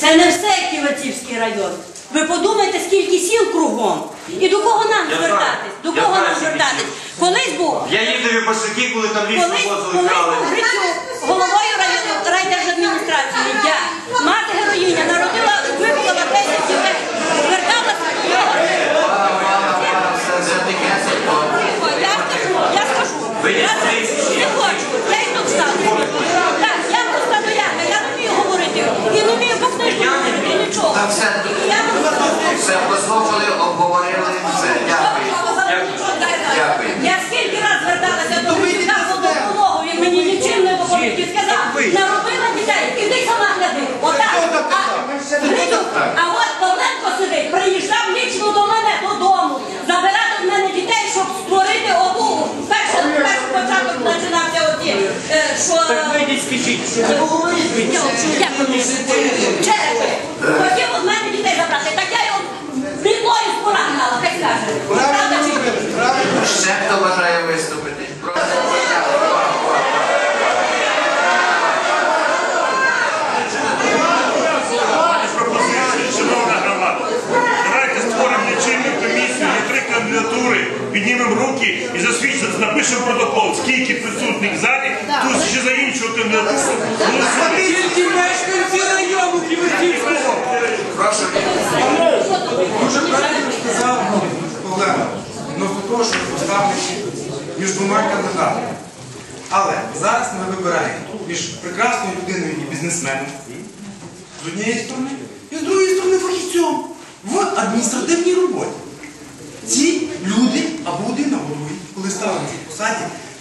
Це не все Ківерцівський район. Ви подумайте, скільки сіл кругом. І до кого нам Я звертатись? До знаю. Кого нам звертатись? Колись був Я їздив у Басюки, коли там ліс Колись, колись Грицюк, головою району- райдержадміністрації, я, мати героїня, народила, виховала 10 дітей, зверталася до нього. Я скажу, я скажу. Ви є Я поліції? не хочу, я й тут стану. Так, я просто доярка, я не вмію говорити, і не вмію по книжку говорити, і нічого. Та все. Я не Все послухали, обговорили, все. Дякую. Дякую. Я скільки раз зверталася до Грицюка по допомогу, він мені нічим не допоміг. І сказав, наробила дітей, іди сама гляди. Отак. А, а от Павленко сидить, приїжджав лічно до мене додому, забирав від мене дітей, щоб створити оту, перший, перший початок починався оті, е, що... Так вийдіть, скажіть. Дякую. Черепи. Хотів від мене дітей забрати, так я його мітлою з пора гнала, хай скаже. Правда чи ні? Ще хто бажає виступити? Прошу. пропозиції, шановна громада. Давайте створимо лічильну комісію, є три кандидатури, піднімемо руки і засвідчимо, напишемо протокол, скільки присутніх в залі, тут ще за іншу кандидатуру. Голосуємо. Тільки мешканці району Ківерцівського. Прошу. Дуже правильно сказав Олег відносно того, що поставлені між двома кандидатами. Але зараз ми вибираємо між прекрасною людиною і бізнесменом з однієї сторони, і з другої сторони фахівцем в адміністративній роботі.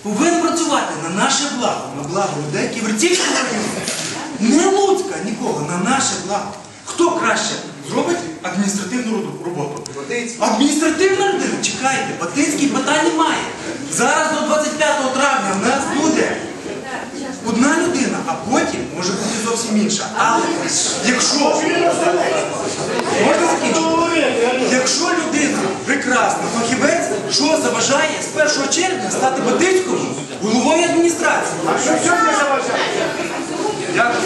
Повинні працювати на наше благо, на благо людей Ківерцівського району. Не Луцька нікого, на наше благо. Хто краще зробить адміністративну роб- роботу? Адміністративна людина, чекайте, Батицький питань немає. Зараз до 25 травня в нас буде одна людина, а потім може бути зовсім інша. Але якщо що заважає з 1 червня стати Батицькому головою адміністрації? Дякую.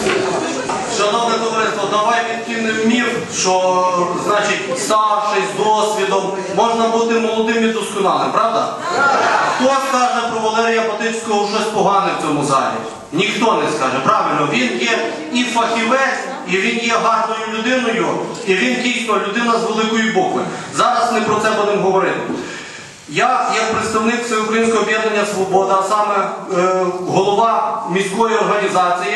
Шановне товариство, давай відкинемо міф, що значить старший з досвідом можна бути молодим і досконалим, правда? Хто скаже про Валерія Патицького щось погане в цьому залі? Ніхто не скаже. Правильно, він є і фахівець, і він є гарною людиною, і він дійсно людина з великої букви. Зараз ми про це будемо говорити. Я, як представник Всеукраїнського об'єднання Свобода, а саме е, голова міської організації,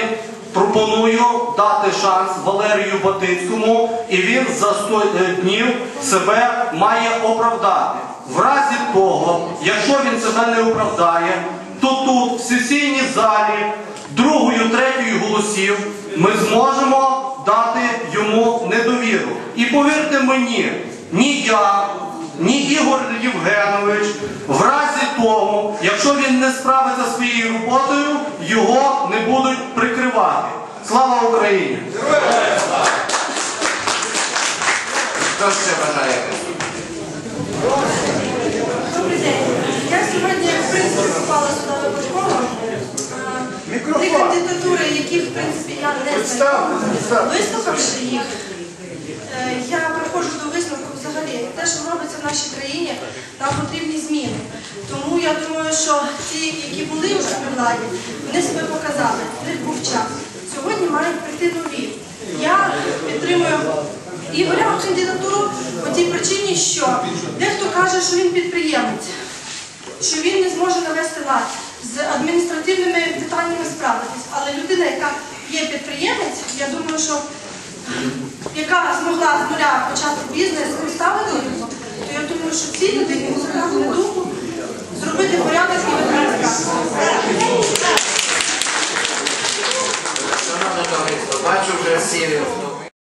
пропоную дати шанс Валерію Батицькому, і він за 100 днів себе має оправдати. В разі того, якщо він себе не оправдає, то тут, в сесійній залі, другою, третьою голосів, ми зможемо дати йому недовіру. І повірте мені, ні я, ні Ігор Євгенович, в разі того, якщо він не справиться своєю роботою, його не будуть прикривати. Слава Україні! Хто ще бажає? Добрий день. Я сьогодні, в принципі, попала сюди випадково. Ті кандидатури, які, в принципі, я не знаю, вислухавши їх, е, я в нашій країні, нам потрібні зміни. Тому я думаю, що ті, які були вже при владі, вони себе показали. Них був час. Сьогодні мають прийти нові. Я підтримую Ігоря кандидатуру по тій причині, що дехто каже, що він підприємець, що він не зможе навести лад з адміністративними питаннями справитись. Але людина, яка є підприємець, я думаю, що яка змогла з нуля почати бізнес, поставити що ці люди музикальну думку зробити